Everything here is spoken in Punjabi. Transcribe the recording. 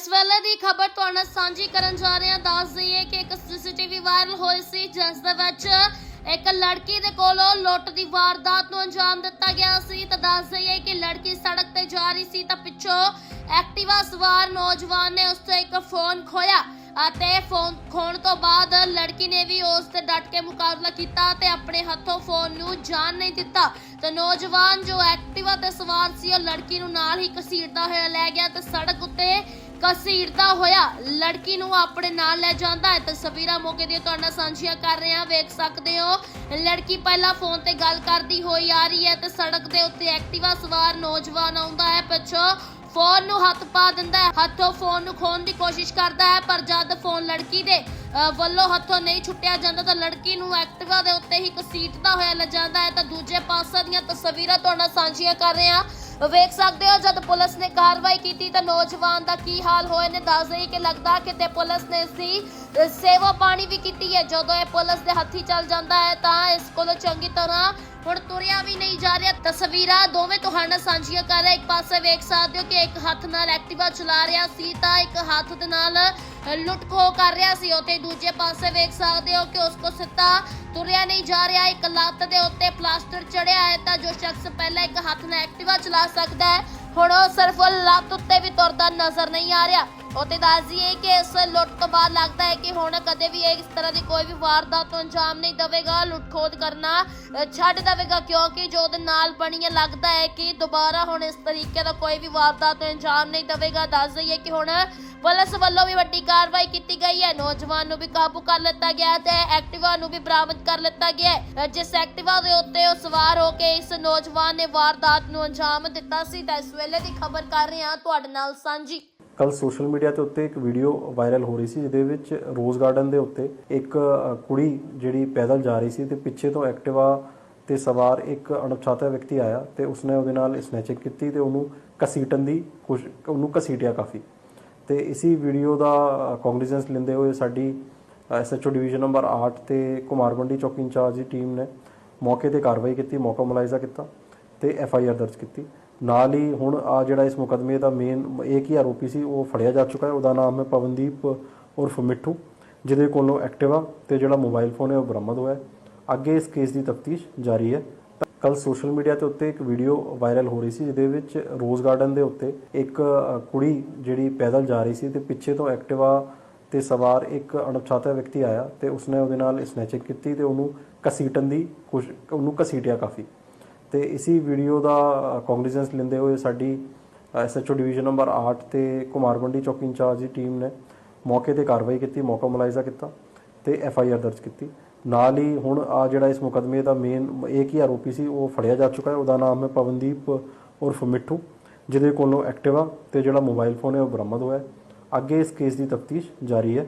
ਇਸ ਵੇਲੇ ਦੀ ਖਬਰ ਤੁਹਾਡੇ ਨਾਲ ਸਾਂਝੀ ਕਰਨ ਜਾ ਰਹੇ ਹਾਂ। ਦੱਸ ਦਈਏ ਕਿ ਇੱਕ ਸੀਸੀਟੀਵੀ ਵਾਇਰਲ ਹੋਈ ਸੀ, ਜਿਸ ਦੇ ਵਿੱਚ ਇੱਕ ਲੜਕੀ ਦੇ ਕੋਲੋਂ ਲੁੱਟ ਦੀ ਵਾਰਦਾਤ ਨੂੰ ਅੰਜਾਮ ਦਿੱਤਾ ਗਿਆ ਸੀ। ਤਾਂ ਦੱਸ ਦਈਏ ਕਿ ਲੜਕੀ ਸੜਕ ਤੇ ਜਾ ਰਹੀ ਸੀ ਤਾਂ ਪਿੱਛੋਂ ਐਕਟਿਵਾ ਸਵਾਰ ਨੌਜਵਾਨ ਨੇ ਉਸ ਤੋਂ ਇੱਕ ਫੋਨ ਖੋਇਆ ਅਤੇ ਫੋਨ ਖੋਣ ਤੋਂ ਬਾਅਦ ਲੜਕੀ ਨੇ ਵੀ ਉਸ ਤੇ ਡਟ ਕੇ ਮੁਕਾਬਲਾ ਕੀਤਾ ਤੇ ਆਪਣੇ ਹੱਥੋਂ ਫੋਨ ਨੂੰ ਜਾਣ ਨਹੀਂ ਦਿੱਤਾ। ਤੇ ਨੌਜਵਾਨ ਜੋ ਐਕਟਿਵਾ ਤੇ ਸਵਾਰ ਸੀ, ਉਹ ਲੜਕੀ ਨੂੰ ਨਾਲ ਹੀ ਘਸੀੜਦਾ ਹੋਇਆ ਲੈ ਗਿਆ ਤੇ ਸੜਕ ਉੱਤੇ ਘਸੀੜਦਾ ਹੋਇਆ ਲੜਕੀ ਨੂੰ ਆਪਣੇ ਨਾਲ ਲੈ ਜਾਂਦਾ ਹੈ। ਤਸਵੀਰਾਂ ਮੌਕੇ ਦੀਆਂ ਤੁਹਾਡੇ ਨਾਲ ਸਾਂਝੀਆਂ ਕਰ ਰਹੇ ਹਾਂ। ਵੇਖ ਸਕਦੇ ਹੋ, ਲੜਕੀ ਪਹਿਲਾਂ ਫੋਨ ਤੇ ਗੱਲ ਕਰਦੀ ਹੋਈ ਆ ਰਹੀ ਹੈ ਤੇ ਸੜਕ ਦੇ ਉੱਤੇ ਐਕਟਿਵਾ ਸਵਾਰ ਨੌਜਵਾਨ ਆਉਂਦਾ ਹੈ। ਪਿੱਛੋਂ ਫੋਨ ਨੂੰ ਹੱਥ ਪਾ ਦਿੰਦਾ ਹੈ। ਹੱਥੋਂ ਫੋਨ ਨੂੰ ਖੋਣ ਦੀ ਕੋਸ਼ਿਸ਼ ਕਰਦਾ ਹੈ, ਪਰ ਜਦ ਫੋਨ ਲੜਕੀ ਦੇ ਵੱਲੋਂ ਹੱਥੋਂ ਨਹੀਂ ਛੁੱਟਿਆ ਜਾਂਦਾ ਤਾਂ ਲੜਕੀ ਨੂੰ ਐਕਟਿਵਾ ਦੇ ਉੱਤੇ ਹੀ ਘਸੀਟਦਾ ਹੋਇਆ ਲੈ ਜਾਂਦਾ ਹੈ। ਤਾਂ ਦੂਜੇ ਪਾਸੇ ਦੀਆਂ ਤਸਵੀਰਾਂ ਤੁਹਾਡਾ ਸਾਂਝੀਆਂ ਕਰ ਰਹੇ ਹਾਂ। ਵੇਖ ਸਕਦੇ ਹੋ, ਜਦ ਪੁਲਿਸ ਨੇ ਕਾਰਵਾਈ ਕੀਤੀ ਤਾਂ ਨੌਜਵਾਨ ਦਾ ਕੀ ਹਾਲ ਹੋਏ ਨੇ ਦੱਸ ਰਹੀ ਕਿ ਲੱਗਦਾ ਕਿਤੇ ਪੁਲਿਸ ਨੇ ਸੀ ਸੇਵਾ ਪਾਣੀ ਵੀ ਕੀਤੀ ਹੈ। ਜਦੋਂ ਇਹ ਪੁਲਿਸ ਦੇ ਹੱਥੀ ਚੱਲ ਜਾਂਦਾ ਹੈ ਤਾਂ ਇਸ ਕੋਲੋਂ ਚੰਗੀ ਤਰ੍ਹਾਂ ਹੁਣ ਤੁਰਿਆ ਵੀ ਨਹੀਂ ਜਾ ਰਿਹਾ। ਤਸਵੀਰਾਂ ਦੋਵੇਂ ਤੁਹਾਡੇ ਨਾਲ ਸਾਂਝੀਆਂ ਕਰ ਰਿਹਾ। ਇੱਕ ਪਾਸੇ ਵੇਖ ਸਕਦੇ ਹੋ ਕਿ ਇੱਕ ਹੱਥ ਨਾਲ ਐਕਟਿਵਾ ਚਲਾ ਰਿਹਾ ਸੀ ਤਾਂ ਇੱਕ ਹੱਥ ਦੇ ਨਾਲ ਲੁੱਟ ਖੋਹ ਕਰ ਰਿਹਾ ਸੀ। ਉਤੇ ਦੂਜੇ ਪਾਸੇ ਵੇਖ ਸਕਦੇ ਹੋ ਕਿ ਉਸ ਕੋ ਨਹੀਂ ਜਾ ਰਿਹਾ। ਇੱਕ ਲੱਤ ਦੇ ਉੱਤੇ ਪਲਾਸਟਰ ਚੜਿਆ ਹੈ ਤਾਂ ਜੋ ਸ਼ਖਸ ਪਹਿਲਾਂ ਇੱਕ ਹੱਥ ਨਾਲ ਐਕਟਿਵਾ ਚਲਾ ਸਕਦਾ ਹੈ। ਹੁਣ ਉਹ ਸਿਰਫ ਲੱਤ ਉੱਤੇ ਵੀ ਤੁਰਦਾ ਨਜ਼ਰ ਨਹੀਂ ਆ ਰਿਹਾ। ਉਤੇ ਦੱਸ ਦਈਏ ਕਿ ਇਸ ਲੁੱਟ ਤੋਂ ਬਾਅਦ ਲੱਗਦਾ ਹੈ ਕਿ ਹੁਣ ਕਦੇ ਵੀ ਇਹ ਇਸ ਤਰ੍ਹਾਂ ਦੀ ਕੋਈ ਵੀ ਵਾਰਦਾਤ ਨੂੰ ਅੰਜਾਮ ਨਹੀਂ ਦੇਵੇਗਾ ਲੁੱਟ ਕਰਨਾ ਛੱਡ ਦੇਵੇਗਾ, ਕਿਉਂਕਿ ਜੋ ਉਹਦੇ ਨਾਲ ਬਣੀ ਹੈ, ਲੱਗਦਾ ਹੈ ਕਿ ਦੁਬਾਰਾ ਹੁਣ ਇਸ ਤਰੀਕੇ ਦਾ ਕੋਈ ਵੀ ਵਾਰਦਾਤ ਨੂੰ ਅੰਜਾਮ ਨਹੀਂ ਦੇਵੇਗਾ। ਦੱਸ ਦਈਏ ਕਿ ਹੁਣ ਪੁਲਿਸ ਵੱਲੋਂ ਵੀ ਵੱਡੀ ਕਾਰਵਾਈ ਕੀਤੀ ਗਈ ਹੈ। ਨੌਜਵਾਨ ਨੂੰ ਵੀ ਕਾਬੂ ਕਰ ਲਿੱਤਾ ਗਿਆ ਤੇ ਐਕਟਿਵਾ ਨੂੰ ਵੀ ਬਰਾਮਦ ਕਰ ਲਿੱਤਾ ਗਿਆ ਜਿਸ ਐਕਟਿਵਾ ਦੇ ਉੱਤੇ ਉਹ ਸਵਾਰ ਹੋ ਕੇ ਇਸ ਨੌਜਵਾਨ ਨੇ ਵਾਰਦਾਤ ਨੂੰ ਅੰਜਾਮ ਦਿੱਤਾ ਸੀ, ਤਾਂ ਇਸ ਵੇਲੇ ਦੀ ਖਬਰ ਕਰ ਰਹੇ ਹਾਂ ਤੁਹਾਡੇ ਨਾਲ ਸਾਂਝੀ। ਕੱਲ ਸੋਸ਼ਲ ਮੀਡੀਆ ਤੇ ਉੱਤੇ ਇੱਕ ਵੀਡੀਓ ਵਾਇਰਲ ਹੋ ਰਹੀ ਸੀ, ਜਿਹਦੇ ਵਿੱਚ ਰੋਜ਼ ਗਾਰਡਨ ਦੇ ਉੱਤੇ ਇੱਕ ਕੁੜੀ ਜਿਹੜੀ ਪੈਦਲ ਜਾ ਰਹੀ ਸੀ ਤੇ ਪਿੱਛੇ ਤੋਂ ਐਕਟਿਵਾ ਤੇ ਸਵਾਰ ਇੱਕ ਅਣਪਛਾਤਾ ਵਿਅਕਤੀ ਆਇਆ ਤੇ ਉਸਨੇ ਉਹਦੇ ਨਾਲ ਸਨੈਚਿੰਗ ਕੀਤੀ ਤੇ ਉਹਨੂੰ ਘਸੀਟਣ ਦੀ ਕੋਸ਼ਿਸ਼ ਉਹਨੂੰ ਘਸੀਟਿਆ ਕਾਫੀ। ਤੇ ਇਸੀ ਵੀਡੀਓ ਦਾ ਕੌਗਨੀਜ਼ੈਂਸ ਲੈਂਦੇ ਹੋਏ ਸਾਡੀ ਐਸਐਚਓ ਡਿਵੀਜ਼ਨ ਨੰਬਰ 8 ਤੇ ਕੁਮਾਰਮੰਡੀ ਚੌਕੀ ਇੰਚਾਰਜ ਦੀ ਟੀਮ ਨੇ ਮੌਕੇ ਤੇ ਕਾਰਵਾਈ ਕੀਤੀ, ਮੌਕਾ ਮੁਲਾਇਜ਼ਾ ਕੀਤਾ ਤੇ ਐਫ ਆਈ ਆਰ ਦਰਜ ਕੀਤੀ। ਨਾਲ ਹੀ ਹੁਣ ਆ ਜਿਹੜਾ ਇਸ ਮੁਕਦਮੇ ਦਾ ਮੇਨ ਇੱਕ ਹੀ ਆਰੋਪੀ ਸੀ, ਉਹ ਫੜਿਆ ਜਾ ਚੁੱਕਾ ਹੈ। ਉਹਦਾ ਨਾਮ ਹੈ ਪਵਨਦੀਪ ਉਰਫ ਮਿੱਠੂ, ਜਿਹਦੇ ਕੋਲੋਂ ਐਕਟਿਵਾ ਤੇ ਜਿਹੜਾ ਮੋਬਾਈਲ ਫੋਨ ਹੈ, ਉਹ ਬਰਾਮਦ ਹੋਇਆ ਹੈ। ਅੱਗੇ ਇਸ ਕੇਸ ਦੀ ਤਫਤੀਸ਼ ਜਾਰੀ ਹੈ। ਕੱਲ ਸੋਸ਼ਲ ਮੀਡੀਆ ਤੇ ਉੱਤੇ ਇੱਕ ਵੀਡੀਓ ਵਾਇਰਲ ਹੋ ਰਹੀ ਸੀ, ਜਿਹਦੇ ਵਿੱਚ ਰੋਜ਼ ਗਾਰਡਨ ਦੇ ਉੱਤੇ ਇੱਕ ਕੁੜੀ ਜਿਹੜੀ ਪੈਦਲ ਜਾ ਰਹੀ ਸੀ ਤੇ ਪਿੱਛੇ ਤੋਂ ਐਕਟਿਵਾ ਤੇ ਸਵਾਰ ਇੱਕ ਅਣਪਛਾਤਾ ਵਿਅਕਤੀ ਆਇਆ ਤੇ ਉਸਨੇ ਉਹਦੇ ਨਾਲ ਸਨੈਚਿੰਗ ਕੀਤੀ ਤੇ ਉਹਨੂੰ ਘਸੀਟਣ ਦੀ ਕੋਸ਼ਿਸ਼, ਉਹਨੂੰ ਘਸੀਟਿਆ ਕਾਫੀ। ਤੇ ਇਸੀ ਵੀਡੀਓ ਦਾ ਕੌਗਨੀਜ਼ੈਂਸ ਲੈਂਦੇ ਹੋਏ ਸਾਡੀ ਐਸਐਚਓ ਡਿਵੀਜ਼ਨ ਨੰਬਰ 8 ਤੇ ਕੁਮਾਰਮੰਡੀ ਚੌਕੀ ਇੰਚਾਰਜ ਦੀ ਟੀਮ ਨੇ ਮੌਕੇ ਤੇ ਕਾਰਵਾਈ ਕੀਤੀ, ਮੌਕਾ ਮੁਲਾਇਜ਼ਾ ਕੀਤਾ ਤੇ ਐਫ ਆਈ ਆਰ ਦਰਜ ਕੀਤੀ। ਨਾਲ ਹੀ ਹੁਣ ਆ ਜਿਹੜਾ ਇਸ ਮੁਕਦਮੇ ਦਾ ਮੇਨ ਇੱਕ ਹੀ ਆਰੋਪੀ ਸੀ, ਉਹ ਫੜਿਆ ਜਾ ਚੁੱਕਾ ਹੈ। ਉਹਦਾ ਨਾਮ ਹੈ ਪਵਨਦੀਪ ਉਰਫ ਮਿੱਠੂ, ਜਿਹਦੇ ਕੋਲੋਂ ਐਕਟਿਵਾ ਤੇ ਜਿਹੜਾ ਮੋਬਾਈਲ ਫੋਨ ਹੈ, ਉਹ ਬਰਾਮਦ ਹੋਇਆ ਅੱਗੇ ਇਸ ਕੇਸ ਦੀ ਤਫਤੀਸ਼ ਜਾਰੀ ਹੈ।